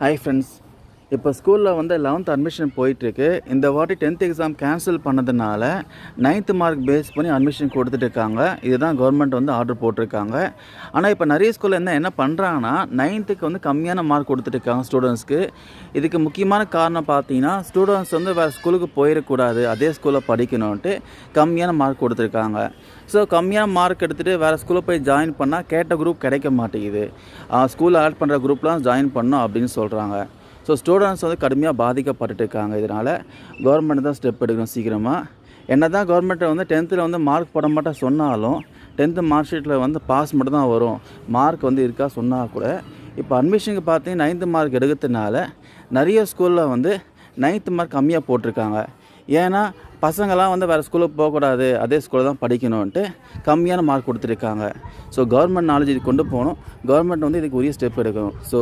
Hi friends இப்போ ஸ்கூலில் வந்து லெவன்த் அட்மிஷன் போயிட்டுருக்கு. இந்த வாட்டி டென்த் எக்ஸாம் கேன்சல் பண்ணதுனால நைன்த்து மார்க் பேஸ் பண்ணி அட்மிஷன் கொடுத்துட்டு இருக்காங்க இதுதான் கவர்மெண்ட் வந்து ஆர்டர் போட்டிருக்காங்க. ஆனால் இப்போ நிறைய ஸ்கூலில் என்ன என்ன பண்ணுறாங்கன்னா நைன்த்துக்கு வந்து கம்மியான மார்க் கொடுத்துட்டு இருக்காங்க ஸ்டூடெண்ட்ஸ்க்கு இதுக்கு முக்கியமான காரணம் பார்த்தீங்கன்னா ஸ்டூடெண்ட்ஸ் வந்து வேறு ஸ்கூலுக்கு போயிடக்கூடாது. அதே ஸ்கூலில் படிக்கணுன்ட்டு கம்மியான மார்க் கொடுத்துருக்காங்க. ஸோ கம்மியான மார்க் எடுத்துகிட்டு வேறு ஸ்கூலில் போய் ஜாயின் பண்ணால் கேட்ட குரூப் கிடைக்க மாட்டேங்குது. ஸ்கூலில் ஆட் பண்ணுற குரூப்லாம் ஜாயின் பண்ணோம் அப்படின்னு சொல்கிறாங்க ஸோ ஸ்டூடெண்ட்ஸ் வந்து கடுமையாக பாதிக்கப்பட்டுட்டு இருக்காங்க இதனால் கவர்மெண்ட் தான் ஸ்டெப் எடுக்கணும் சீக்கிரமாக என்ன தான் கவர்மெண்ட்டை வந்து டென்த்தில் வந்து மார்க் போட மாட்டேன் சொன்னாலும் டென்த்து மார்க் ஷீட்டில் வந்து பாஸ் மட்டும் தான் வரும். மார்க் வந்து இருக்கா சொன்னால் கூட. இப்போ அட்மிஷனுக்கு பார்த்தீங்கன்னா நைன்த்து மார்க் எடுக்கிறதுனால நிறைய ஸ்கூலில் வந்து நைன்த்து மார்க் கம்மியாக போட்டிருக்காங்க. ஏன்னா பசங்களாம் வந்து வேறு ஸ்கூலுக்கு போகக்கூடாது. அதே ஸ்கூலில் தான் படிக்கணுன்ட்டு கம்மியான மார்க் கொடுத்துருக்காங்க ஸோ கவர்மெண்ட் நாலேஜ் இது கொண்டு போகணும். கவர்மெண்ட் வந்து இதுக்கு உரிய ஸ்டெப் எடுக்கணும். ஸோ